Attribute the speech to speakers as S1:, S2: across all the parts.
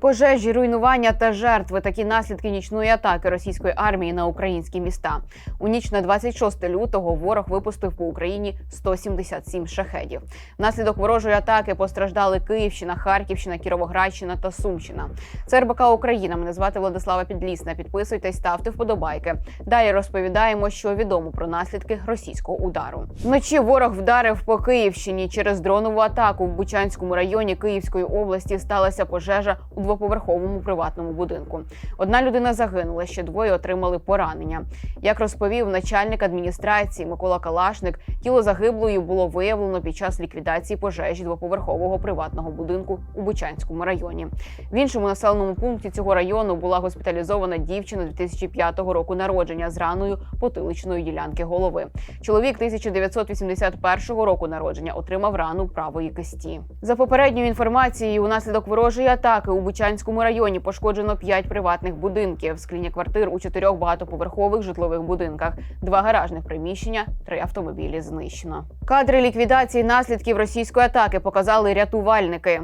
S1: Пожежі, руйнування та жертви такі наслідки нічної атаки російської армії на українські міста. У ніч на 26 лютого ворог випустив по Україні 177 шахедів. Внаслідок ворожої атаки постраждали Київщина, Харківщина, Кіровоградщина та Сумщина. Це РБК Україна. Мене звати Владислава Підлісна. Підписуйтесь, ставте вподобайки. Далі розповідаємо, що відомо про наслідки російського удару. Вночі ворог вдарив по Київщині через дронову атаку в Бучанському районі Київської області. Сталася пожежа у двоповерховому приватному будинку. Одна людина загинула, ще двоє отримали поранення. Як розповів начальник адміністрації Микола Калашник, тіло загиблої було виявлено під час ліквідації пожежі двоповерхового приватного будинку у Бучанському районі. В іншому населеному пункті цього району була госпіталізована дівчина 2005 року народження з раною потиличної ділянки голови. Чоловік 1981 року народження отримав рану правої кисті. За попередньою інформацією, унаслідок ворожої атаки у Бучанському районі пошкоджено 5 приватних будинків, скління квартир у чотирьох багатоповерхових житлових будинках, два гаражних приміщення, три автомобілі знищено. Кадри ліквідації наслідків російської атаки показали рятувальники.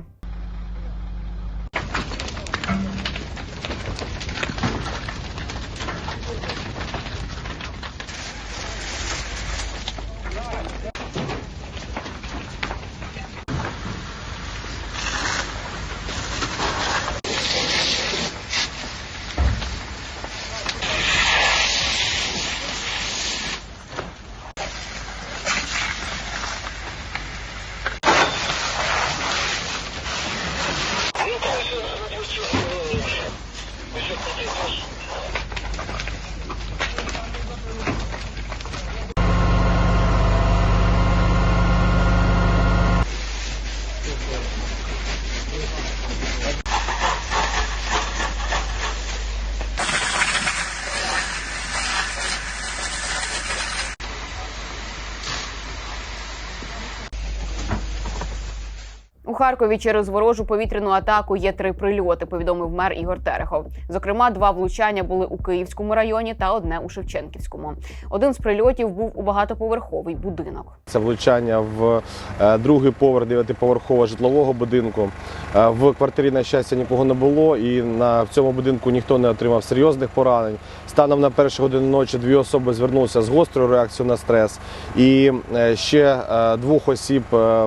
S1: Харкові через ворожу повітряну атаку є три прильоти. Повідомив мер Ігор Терехов. Зокрема, два влучання були у Київському районі та одне у Шевченківському. Один з прильотів був у багатоповерховий будинок.
S2: Це влучання в е, другий поверх дев'ятиповерхового житлового будинку. Е, В квартирі, на щастя, нікого не було, і на в цьому будинку ніхто не отримав серйозних поранень. Станом на першу годину ночі дві особи звернулися з гострою реакцією на стрес. І е, ще двох осіб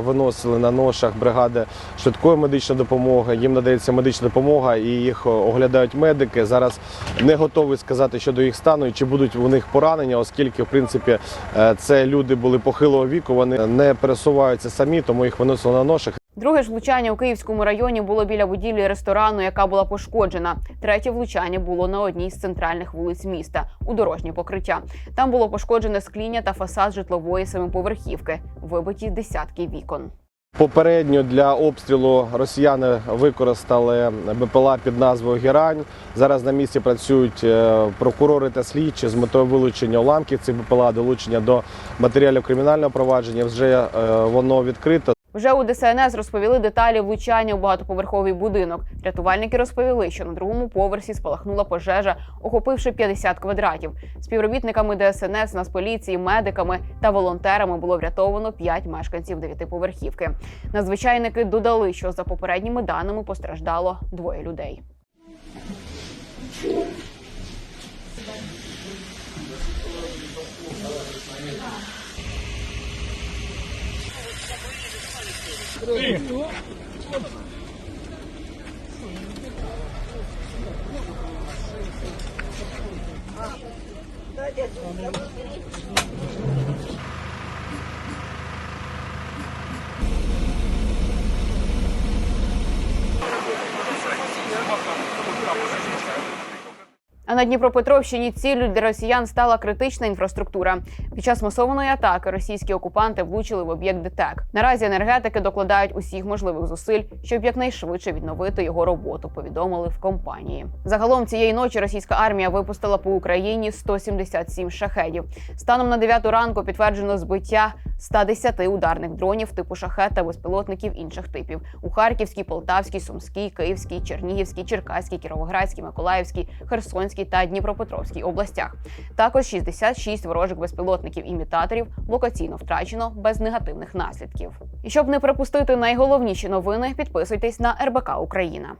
S2: виносили на ношах бригади швидкої медичної допомоги. Їм надається медична допомога і їх оглядають медики. Зараз не готовий сказати щодо їх стану і чи будуть у них поранення, оскільки в принципі е, це люди були похилого віку. Вони не пересуваються самі, тому їх виносили на ношах.
S1: Друге ж влучання у Київському районі було біля будівлі ресторану, яка була пошкоджена. Третє влучання було на одній з центральних вулиць міста у дорожнє покриття. Там було пошкоджене скління та фасад житлової семиповерхівки, вибиті десятки вікон.
S2: Попередньо для обстрілу росіяни використали БПЛА під назвою Герань. Зараз на місці працюють е, прокурори та слідчі з метою вилучення уламків цих БПЛА, долучення до матеріалів кримінального провадження. Вже е, воно відкрито.
S1: Вже у ДСНС розповіли деталі влучання у багатоповерховий будинок. Рятувальники розповіли, що на другому поверсі спалахнула пожежа, охопивши 50 квадратів. Співробітниками ДСНС, Нацполіції, медиками та волонтерами було врятовано 5 мешканців дев'ятиповерхівки. Надзвичайники додали, що за попередніми даними постраждало двоє людей. А на Дніпропетровщині ціллю для росіян стала критична інфраструктура. Під час масованої атаки російські окупанти влучили в об'єкт ДТЕК. Наразі енергетики докладають усіх можливих зусиль, щоб якнайшвидше відновити його роботу. Повідомили в компанії. Загалом цієї ночі російська армія випустила по Україні 177 шахедів. Станом на 9 ранку підтверджено збиття 110 ударних дронів типу шахет та безпілотників інших типів у Харківській, Полтавській, Сумській, Київській, Чернігівській, Черкаській, Кіровоградській, Миколаївській, Херсонській та Дніпропетровській областях. Також 66 ворожих безпілотників імітаторів локаційно втрачено без негативних наслідків. І щоб не пропустити найголовніші новини, підписуйтесь на РБК Україна.